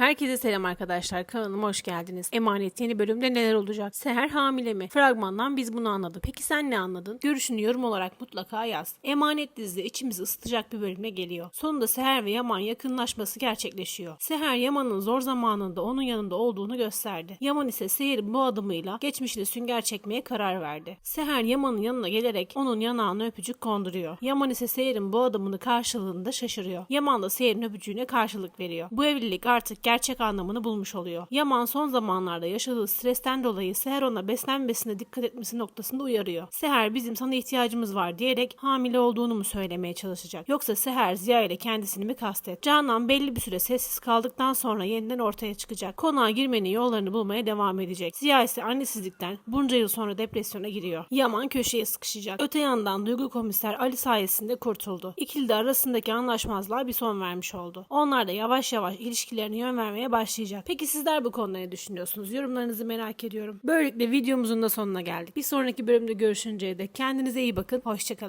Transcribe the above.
Herkese selam arkadaşlar. Kanalıma hoş geldiniz. Emanet yeni bölümde neler olacak? Seher hamile mi? Fragmandan biz bunu anladık. Peki sen ne anladın? Görüşünü yorum olarak mutlaka yaz. Emanet dizide içimizi ısıtacak bir bölümle geliyor. Sonunda Seher ve Yaman yakınlaşması gerçekleşiyor. Seher Yaman'ın zor zamanında onun yanında olduğunu gösterdi. Yaman ise Seher'in bu adımıyla geçmişle sünger çekmeye karar verdi. Seher Yaman'ın yanına gelerek onun yanağına öpücük konduruyor. Yaman ise Seher'in bu adımını karşılığında şaşırıyor. Yaman da Seher'in öpücüğüne karşılık veriyor. Bu evlilik artık gerçek anlamını bulmuş oluyor. Yaman son zamanlarda yaşadığı stresten dolayı Seher ona beslenmesine dikkat etmesi noktasında uyarıyor. Seher bizim sana ihtiyacımız var diyerek hamile olduğunu mu söylemeye çalışacak? Yoksa Seher Ziya ile kendisini mi kastet? Canan belli bir süre sessiz kaldıktan sonra yeniden ortaya çıkacak. Konağa girmenin yollarını bulmaya devam edecek. Ziya ise annesizlikten bunca yıl sonra depresyona giriyor. Yaman köşeye sıkışacak. Öte yandan Duygu komiser Ali sayesinde kurtuldu. İkili de arasındaki anlaşmazlığa bir son vermiş oldu. Onlar da yavaş yavaş ilişkilerine yön vermeye başlayacak. Peki sizler bu konuda ne düşünüyorsunuz? Yorumlarınızı merak ediyorum. Böylelikle videomuzun da sonuna geldik. Bir sonraki bölümde görüşünceye dek kendinize iyi bakın. Hoşçakalın.